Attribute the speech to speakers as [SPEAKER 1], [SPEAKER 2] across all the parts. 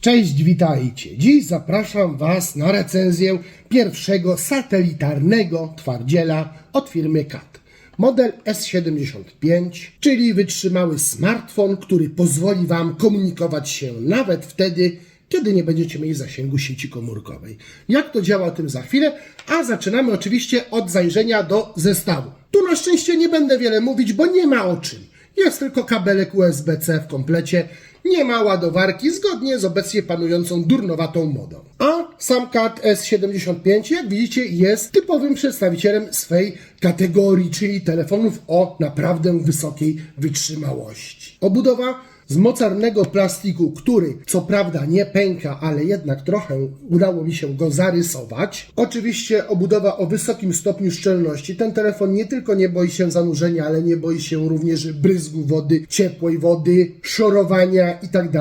[SPEAKER 1] Cześć, witajcie. Dziś zapraszam Was na recenzję pierwszego satelitarnego twardziela od firmy CAT. Model S75, czyli wytrzymały smartfon, który pozwoli Wam komunikować się nawet wtedy, kiedy nie będziecie mieli zasięgu sieci komórkowej. Jak to działa, o tym za chwilę, a zaczynamy oczywiście od zajrzenia do zestawu. Tu na szczęście nie będę wiele mówić, bo nie ma o czym. Jest tylko kabelek USB-C w komplecie, nie ma ładowarki zgodnie z obecnie panującą durnowatą modą. A sam CAT S75, jak widzicie, jest typowym przedstawicielem swej kategorii, czyli telefonów o naprawdę wysokiej wytrzymałości. Obudowa z mocarnego plastiku, który co prawda nie pęka, ale jednak trochę udało mi się go zarysować. Oczywiście obudowa o wysokim stopniu szczelności. Ten telefon nie tylko nie boi się zanurzenia, ale nie boi się również bryzgu wody, ciepłej wody, szorowania itd.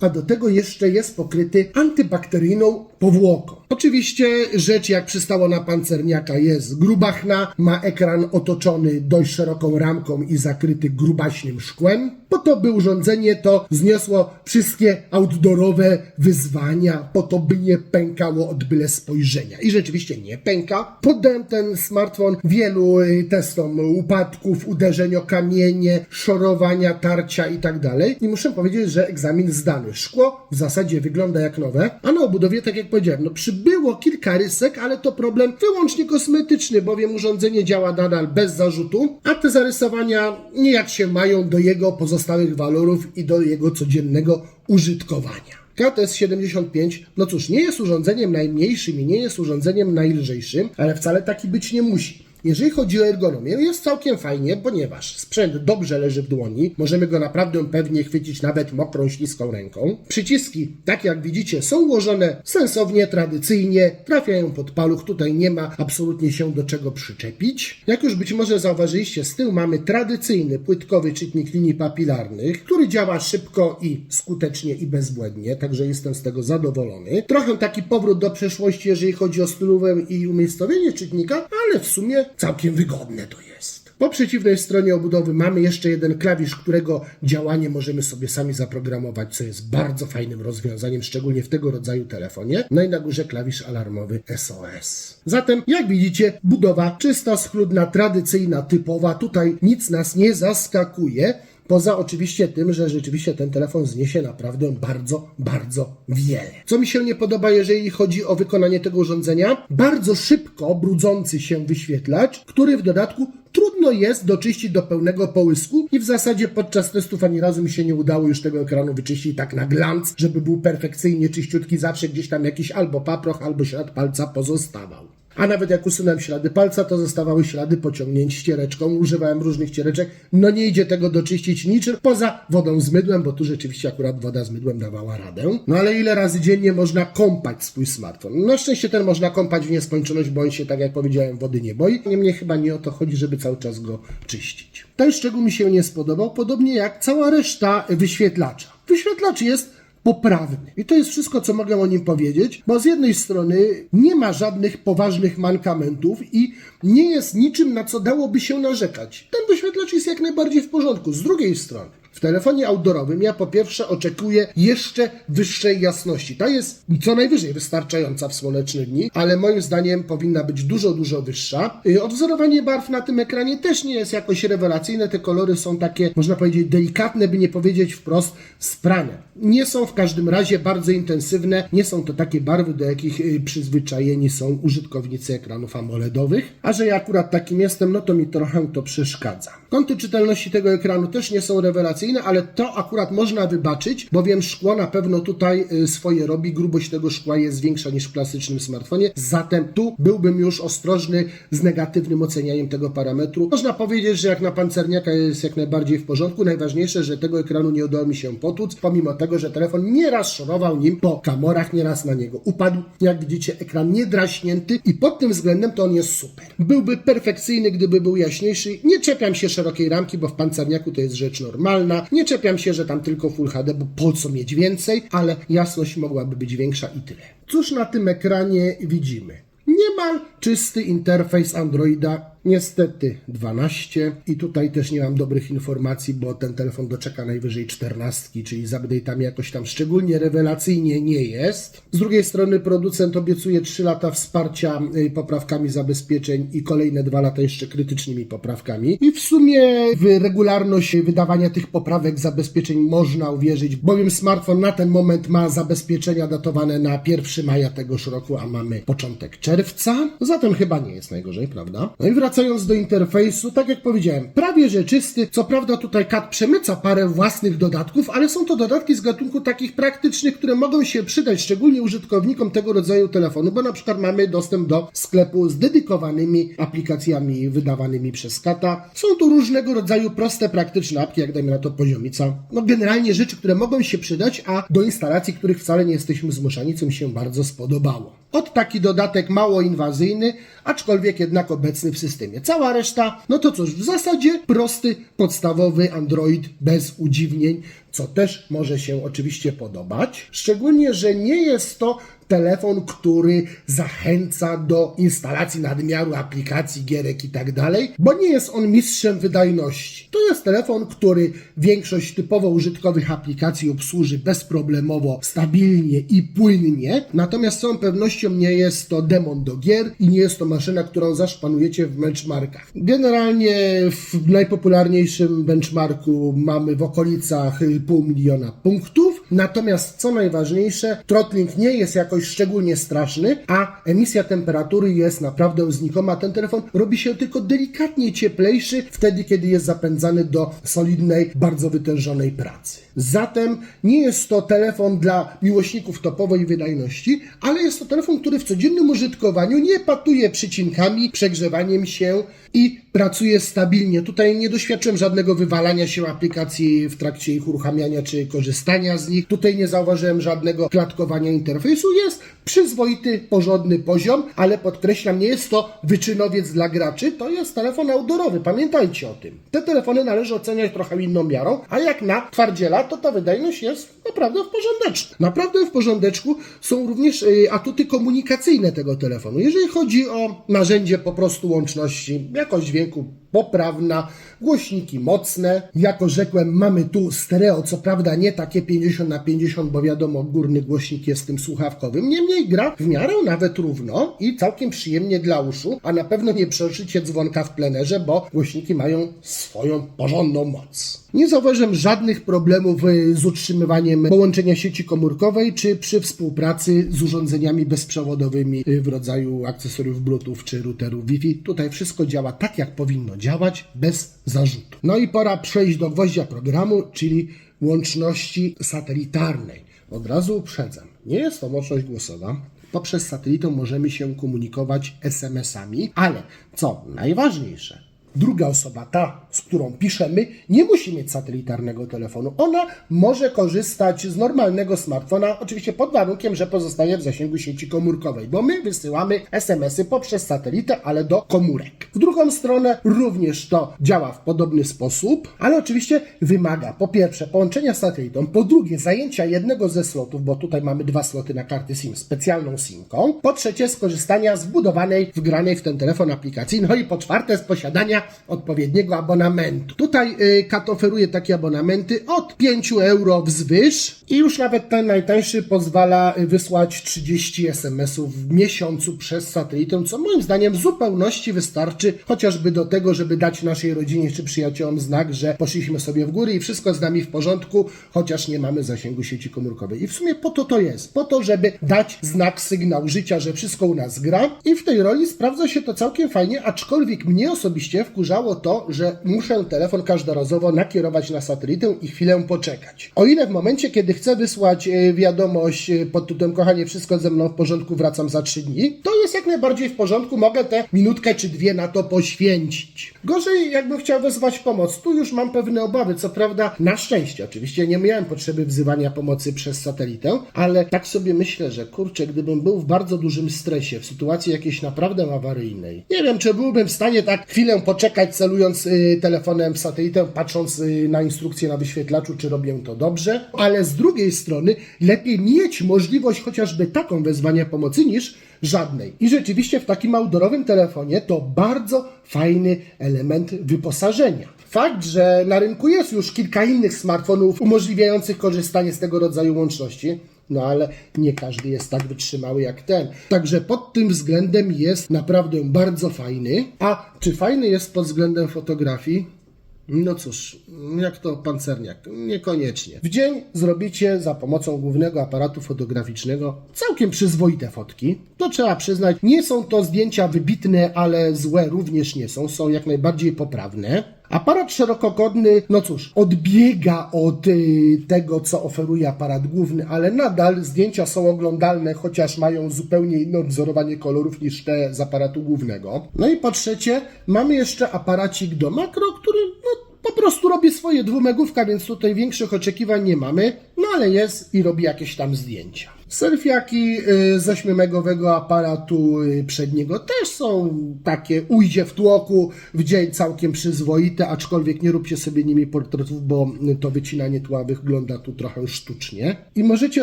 [SPEAKER 1] A do tego jeszcze jest pokryty antybakteryjną powłoką. Oczywiście rzecz jak przystało na pancerniaka jest grubachna, ma ekran otoczony dość szeroką ramką i zakryty grubaśnym szkłem. Po to, by urządzenie to zniosło wszystkie outdoorowe wyzwania, po to, by nie pękało od byle spojrzenia. I rzeczywiście nie pęka. Poddałem ten smartfon wielu y, testom upadków, uderzeń o kamienie, szorowania, tarcia i tak. I muszę powiedzieć, że egzamin zdany. Szkło w zasadzie wygląda jak nowe, a na obudowie, tak jak powiedziałem, no przybyło kilka rysek, ale to problem wyłącznie kosmetyczny, bowiem urządzenie działa nadal bez zarzutu, a te zarysowania nijak się mają do jego pozostałych walorów i do jego codziennego użytkowania. KTS 75, no cóż, nie jest urządzeniem najmniejszym i nie jest urządzeniem najlżejszym, ale wcale taki być nie musi. Jeżeli chodzi o ergonomię, jest całkiem fajnie, ponieważ sprzęt dobrze leży w dłoni, możemy go naprawdę pewnie chwycić nawet mokrą, śliską ręką. Przyciski, tak jak widzicie, są ułożone sensownie, tradycyjnie, trafiają pod paluch, tutaj nie ma absolutnie się do czego przyczepić. Jak już być może zauważyliście, z tyłu mamy tradycyjny płytkowy czytnik linii papilarnych, który działa szybko i skutecznie i bezbłędnie, także jestem z tego zadowolony. Trochę taki powrót do przeszłości, jeżeli chodzi o stylówę i umiejscowienie czytnika, ale w sumie całkiem wygodne to jest. Po przeciwnej stronie obudowy mamy jeszcze jeden klawisz, którego działanie możemy sobie sami zaprogramować, co jest bardzo fajnym rozwiązaniem, szczególnie w tego rodzaju telefonie. No i na górze klawisz alarmowy SOS. Zatem, jak widzicie, budowa czysta, schludna, tradycyjna, typowa. Tutaj nic nas nie zaskakuje. Poza oczywiście tym, że rzeczywiście ten telefon zniesie naprawdę bardzo, bardzo wiele. Co mi się nie podoba, jeżeli chodzi o wykonanie tego urządzenia? Bardzo szybko brudzący się wyświetlacz, który w dodatku trudno jest doczyścić do pełnego połysku i w zasadzie podczas testów ani razu mi się nie udało już tego ekranu wyczyścić tak na glans, żeby był perfekcyjnie czyściutki, zawsze gdzieś tam jakiś albo paproch, albo ślad palca pozostawał. A nawet jak usunąłem ślady palca, to zostawały ślady pociągnięć ściereczką. Używałem różnych ściereczek. No nie idzie tego doczyścić niczym poza wodą z mydłem, bo tu rzeczywiście akurat woda z mydłem dawała radę. No ale ile razy dziennie można kąpać swój smartfon? Na szczęście ten można kąpać w nieskończoność, bo on się, tak jak powiedziałem, wody nie boi. Niemniej chyba nie o to chodzi, żeby cały czas go czyścić. Ten szczegół mi się nie spodobał, podobnie jak cała reszta wyświetlacza. Wyświetlacz jest poprawny. I to jest wszystko, co mogę o nim powiedzieć, bo z jednej strony nie ma żadnych poważnych mankamentów i nie jest niczym, na co dałoby się narzekać. Ten wyświetlacz jest jak najbardziej w porządku. Z drugiej strony, w telefonie outdoorowym ja po pierwsze oczekuję jeszcze wyższej jasności. Ta jest co najwyżej wystarczająca w słoneczne dni, ale moim zdaniem powinna być dużo, dużo wyższa. Y, Odwzorowanie barw na tym ekranie też nie jest jakoś rewelacyjne. Te kolory są takie, można powiedzieć, delikatne, by nie powiedzieć wprost sprane. Nie są w każdym razie bardzo intensywne. Nie są to takie barwy, do jakich y, przyzwyczajeni są użytkownicy ekranów AMOLEDowych. A że ja akurat takim jestem, no to mi trochę to przeszkadza. Kąty czytelności tego ekranu też nie są rewelacyjne, ale to akurat można wybaczyć, bowiem szkło na pewno tutaj y, swoje robi. Grubość tego szkła jest większa niż w klasycznym smartfonie. Zatem tu byłbym już ostrożny z negatywnym ocenianiem tego parametru. Można powiedzieć, że jak na pancerniaka jest jak najbardziej w porządku. Najważniejsze, że tego ekranu nie udało mi się potłuc, pomimo tego, że telefon nieraz szorował nim po kamorach, nieraz na niego upadł. Jak widzicie, ekran niedraśnięty i pod tym względem to on jest super. Byłby perfekcyjny, gdyby był jaśniejszy. Nie czepiam się szerokiej ramki, bo w pancerniaku to jest rzecz normalna. Nie czepiam się, że tam tylko Full HD, bo po co mieć więcej, ale jasność mogłaby być większa i tyle. Cóż na tym ekranie widzimy? Niemal czysty interfejs Androida Niestety 12 i tutaj też nie mam dobrych informacji, bo ten telefon doczeka najwyżej 14, czyli z update'ami jakoś tam szczególnie rewelacyjnie nie jest. Z drugiej strony producent obiecuje 3 lata wsparcia y, poprawkami zabezpieczeń i kolejne 2 lata jeszcze krytycznymi poprawkami. I w sumie w regularność wydawania tych poprawek zabezpieczeń można uwierzyć, bowiem smartfon na ten moment ma zabezpieczenia datowane na 1 maja tegoż roku, a mamy początek czerwca. Zatem chyba nie jest najgorzej, prawda? No i wracając do interfejsu, tak jak powiedziałem, prawie że czysty. Co prawda tutaj CAD przemyca parę własnych dodatków, ale są to dodatki z gatunku takich praktycznych, które mogą się przydać szczególnie użytkownikom tego rodzaju telefonu, bo na przykład mamy dostęp do sklepu z dedykowanymi aplikacjami wydawanymi przez Kata. Są tu różnego rodzaju proste, praktyczne apki, jak dajmy na to poziomica. No generalnie rzeczy, które mogą się przydać, a do instalacji, których wcale nie jesteśmy zmuszani, co mi się bardzo spodobało. Od taki dodatek mało inwazyjny, aczkolwiek jednak obecny w systemie. Cała reszta, no to cóż, w zasadzie prosty, podstawowy Android bez udziwnień, co też może się oczywiście podobać. Szczególnie, że nie jest to telefon, który zachęca do instalacji nadmiaru aplikacji, gierek i tak dalej, bo nie jest on mistrzem wydajności. To jest telefon, który większość typowo użytkowych aplikacji obsłuży bezproblemowo, stabilnie i płynnie, natomiast z całą pewnością nie jest to demon do gier i nie jest to maszyna, którą zaszpanujecie w benchmarkach. Generalnie w najpopularniejszym benchmarku mamy w okolicach pół miliona punktów, natomiast co najważniejsze, throttling nie jest jakoś szczególnie straszny, a emisja temperatury jest naprawdę znikoma. Ten telefon robi się tylko delikatnie cieplejszy wtedy, kiedy jest zapędzany do solidnej, bardzo wytężonej pracy. Zatem nie jest to telefon dla miłośników topowej wydajności, ale jest to telefon, który w codziennym użytkowaniu nie patuje przycinkami, przegrzewaniem się i pracuje stabilnie. Tutaj nie doświadczyłem żadnego wywalania się aplikacji w trakcie ich uruchamiania czy korzystania z nich. Tutaj nie zauważyłem żadnego klatkowania interfejsu. Jest przyzwoity, porządny poziom, ale podkreślam, nie jest to wyczynowiec dla graczy, to jest telefon outdoorowy. Pamiętajcie o tym. Te telefony należy oceniać trochę inną miarą, a jak na twardziela, to ta wydajność jest naprawdę w porządeczku. Naprawdę w porządeczku są również y, atuty komunikacyjne tego telefonu. Jeżeli chodzi o narzędzie po prostu łączności, jakość dźwięku poprawna, głośniki mocne. Jako rzekłem, mamy tu stereo, co prawda nie takie 50 na 50, bo wiadomo, górny głośnik jest tym słuchawkowym. Niemniej gra w miarę nawet równo i całkiem przyjemnie dla uszu, a na pewno nie przeszycie dzwonka w plenerze, bo głośniki mają swoją porządną moc. Nie zauważyłem żadnych problemów y, z utrzymywaniem połączenia sieci komórkowej, czy przy współpracy z urządzeniami bezprzewodowymi y, w rodzaju akcesoriów Bluetooth czy routerów Wi-Fi. Tutaj wszystko działa tak, jak powinno działać, bez zarzutu. No i pora przejść do gwoździa programu, czyli łączności satelitarnej. Od razu uprzedzam, nie jest to łączność głosowa. Poprzez satelitę możemy się komunikować SMS-ami, ale co najważniejsze, druga osoba, ta, z którą piszemy, nie musi mieć satelitarnego telefonu. Ona może korzystać z normalnego smartfona, oczywiście pod warunkiem, że pozostaje w zasięgu sieci komórkowej, bo my wysyłamy SMS-y poprzez satelitę, ale do komórek. W drugą stronę również to działa w podobny sposób, ale oczywiście wymaga po pierwsze połączenia z satelitą, po drugie zajęcia jednego ze slotów, bo tutaj mamy dwa sloty na karty SIM, specjalną SIM-ką, po trzecie skorzystania z wbudowanej, wgranej w ten telefon aplikacji, no i po czwarte z posiadania odpowiedniego abonamentu. Tutaj y, KAT oferuje takie abonamenty od 5 euro wzwyż i już nawet ten najtańszy pozwala y, wysłać 30 SMS-ów w miesiącu przez satelitę, co moim zdaniem w zupełności wystarczy chociażby do tego, żeby dać naszej rodzinie czy przyjaciołom znak, że poszliśmy sobie w góry i wszystko z nami w porządku, chociaż nie mamy zasięgu sieci komórkowej. I w sumie po to to jest, po to, żeby dać znak, sygnał życia, że wszystko u nas gra i w tej roli sprawdza się to całkiem fajnie, aczkolwiek mnie osobiście wkurzało to, że muszę telefon każdorazowo nakierować na satelitę i chwilę poczekać. O ile w momencie, kiedy chcę wysłać e, wiadomość e, pod tytułem kochanie, wszystko ze mną w porządku, wracam za trzy dni, to jest jak najbardziej w porządku, mogę tę minutkę czy dwie na to poświęcić. Gorzej, jakbym chciał wezwać pomoc. Tu już mam pewne obawy, co prawda na szczęście. Oczywiście nie miałem potrzeby wzywania pomocy przez satelitę, ale tak sobie myślę, że kurczę, gdybym był w bardzo dużym stresie, w sytuacji jakiejś naprawdę awaryjnej, nie wiem, czy byłbym w stanie tak chwilę poczekać poczekać celując y, telefonem satelitę, patrząc y, na instrukcję na wyświetlaczu, czy robię to dobrze. Ale z drugiej strony lepiej mieć możliwość chociażby taką wezwania pomocy niż żadnej. I rzeczywiście w takim outdoorowym telefonie to bardzo fajny element wyposażenia. Fakt, że na rynku jest już kilka innych smartfonów umożliwiających korzystanie z tego rodzaju łączności, no ale nie każdy jest tak wytrzymały jak ten. Także pod tym względem jest naprawdę bardzo fajny. A czy fajny jest pod względem fotografii? No cóż, jak to pancerniak, niekoniecznie. W dzień zrobicie za pomocą głównego aparatu fotograficznego całkiem przyzwoite fotki. To trzeba przyznać, nie są to zdjęcia wybitne, ale złe również nie są, są jak najbardziej poprawne. Aparat szerokokątny, no cóż, odbiega od y, tego, co oferuje aparat główny, ale nadal zdjęcia są oglądalne, chociaż mają zupełnie inne odwzorowanie kolorów niż te z aparatu głównego. No i po trzecie, mamy jeszcze aparacik do makro, który no, po prostu robi swoje dwumegówka, więc tutaj większych oczekiwań nie mamy, no ale jest i robi jakieś tam zdjęcia. Selfiaki y, z 8-megowego aparatu y, przedniego też są takie ujdzie w tłoku, w dzień całkiem przyzwoite, aczkolwiek nie róbcie sobie nimi portretów, bo to wycinanie tła wygląda tu trochę sztucznie. I możecie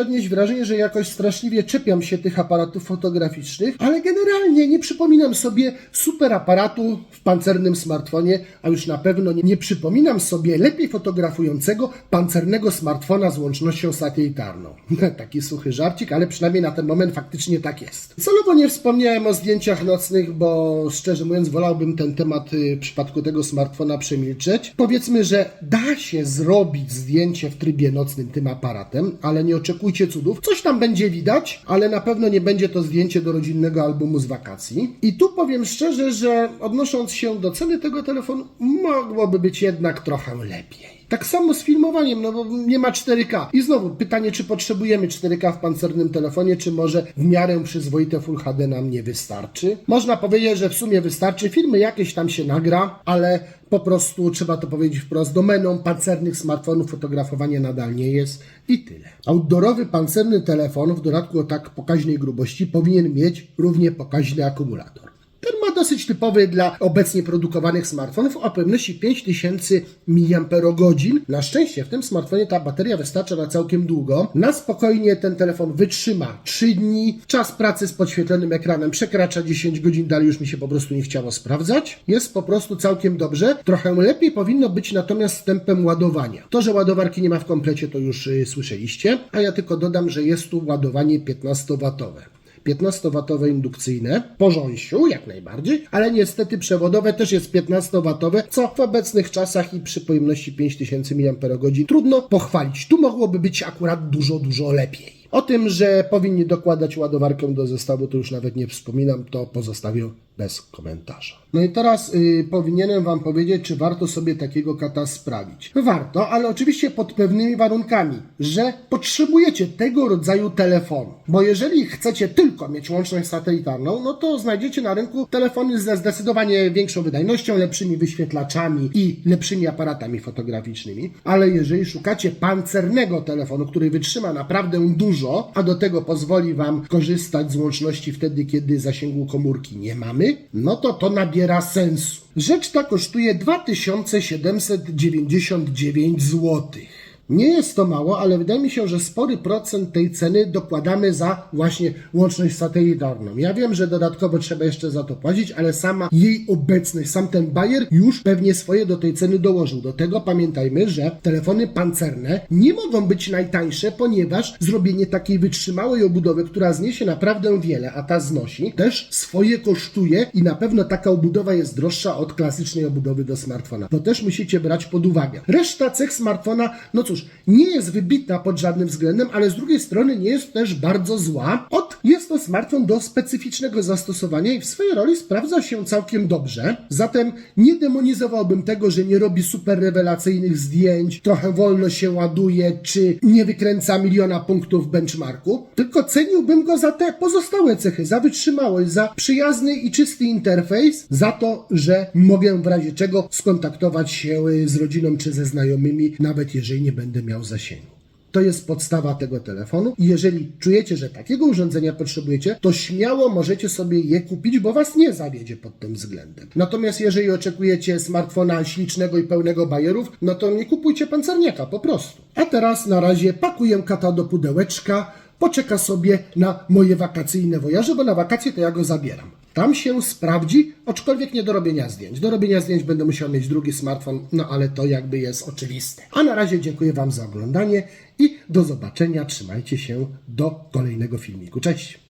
[SPEAKER 1] odnieść wrażenie, że jakoś straszliwie czepiam się tych aparatów fotograficznych, ale generalnie nie przypominam sobie super aparatu w pancernym smartfonie, a już na pewno nie, nie przypominam sobie lepiej fotografującego pancernego smartfona z łącznością satelitarną. Taki suchy żarcik, ale przynajmniej na ten moment faktycznie tak jest. Celowo nie wspomniałem o zdjęciach nocnych, bo szczerze mówiąc wolałbym ten temat y, w przypadku tego smartfona przemilczeć. Powiedzmy, że da się zrobić zdjęcie w trybie nocnym tym aparatem, ale nie oczekujcie cudów. Coś tam będzie widać, ale na pewno nie będzie to zdjęcie do rodzinnego albumu z wakacji. I tu powiem szczerze, że odnosząc się do ceny tego telefonu, mogłoby być jednak trochę lepiej. Tak samo z filmowaniem, no bo nie ma 4K. I znowu pytanie, czy potrzebujemy 4K w pancernym telefonie, czy może w miarę przyzwoite Full HD nam nie wystarczy? Można powiedzieć, że w sumie wystarczy. Filmy jakieś tam się nagra, ale po prostu trzeba to powiedzieć wprost, domeną pancernych smartfonów fotografowanie nadal nie jest i tyle. Outdoorowy pancerny telefon, w dodatku o tak pokaźnej grubości, powinien mieć równie pokaźny akumulator. Dosyć typowy dla obecnie produkowanych smartfonów o pojemności 5000 mAh. Na szczęście w tym smartfonie ta bateria wystarcza na całkiem długo. Na spokojnie ten telefon wytrzyma 3 dni. Czas pracy z podświetlonym ekranem przekracza 10 godzin, dalej już mi się po prostu nie chciało sprawdzać. Jest po prostu całkiem dobrze. Trochę lepiej powinno być natomiast z tempem ładowania. To, że ładowarki nie ma w komplecie, to już y, słyszeliście. A ja tylko dodam, że jest tu ładowanie 15W. 15W indukcyjne, po rząsiu jak najbardziej, ale niestety przewodowe też jest 15W, co w obecnych czasach i przy pojemności 5000 mAh trudno pochwalić. Tu mogłoby być akurat dużo, dużo lepiej. O tym, że powinni dokładać ładowarkę do zestawu, to już nawet nie wspominam, to pozostawię bez komentarza. No i teraz y, powinienem Wam powiedzieć, czy warto sobie takiego kata sprawić. Warto, ale oczywiście pod pewnymi warunkami, że potrzebujecie tego rodzaju telefonu. Bo jeżeli chcecie tylko mieć łączność satelitarną, no to znajdziecie na rynku telefony ze zdecydowanie większą wydajnością, lepszymi wyświetlaczami i lepszymi aparatami fotograficznymi. Ale jeżeli szukacie pancernego telefonu, który wytrzyma naprawdę dużo, a do tego pozwoli Wam korzystać z łączności wtedy, kiedy zasięgu komórki nie mamy, no to to nabiera sensu. Rzecz ta kosztuje 2799 zł. Nie jest to mało, ale wydaje mi się, że spory procent tej ceny dokładamy za właśnie łączność satelitarną. Ja wiem, że dodatkowo trzeba jeszcze za to płacić, ale sama jej obecność, sam ten bajer już pewnie swoje do tej ceny dołożył. Do tego pamiętajmy, że telefony pancerne nie mogą być najtańsze, ponieważ zrobienie takiej wytrzymałej obudowy, która zniesie naprawdę wiele, a ta znosi, też swoje kosztuje i na pewno taka obudowa jest droższa od klasycznej obudowy do smartfona. To też musicie brać pod uwagę. Reszta cech smartfona, no cóż, nie jest wybitna pod żadnym względem, ale z drugiej strony nie jest też bardzo zła. Od jest to smartfon do specyficznego zastosowania i w swojej roli sprawdza się całkiem dobrze. Zatem nie demonizowałbym tego, że nie robi super rewelacyjnych zdjęć, trochę wolno się ładuje, czy nie wykręca miliona punktów benchmarku, tylko ceniłbym go za te pozostałe cechy, za wytrzymałość, za przyjazny i czysty interfejs, za to, że mogę w razie czego skontaktować się z rodziną czy ze znajomymi, nawet jeżeli nie będę miał zasięgu. To jest podstawa tego telefonu i jeżeli czujecie, że takiego urządzenia potrzebujecie, to śmiało możecie sobie je kupić, bo was nie zawiedzie pod tym względem. Natomiast jeżeli oczekujecie smartfona ślicznego i pełnego bajerów, no to nie kupujcie pancerniaka po prostu. A teraz na razie pakuję kata do pudełeczka, poczeka sobie na moje wakacyjne wojaże, bo na wakacje to ja go zabieram. Tam się sprawdzi, aczkolwiek nie do robienia zdjęć. Do robienia zdjęć będę musiał mieć drugi smartfon, no ale to jakby jest oczywiste. A na razie dziękuję Wam za oglądanie i do zobaczenia. Trzymajcie się do kolejnego filmiku. Cześć!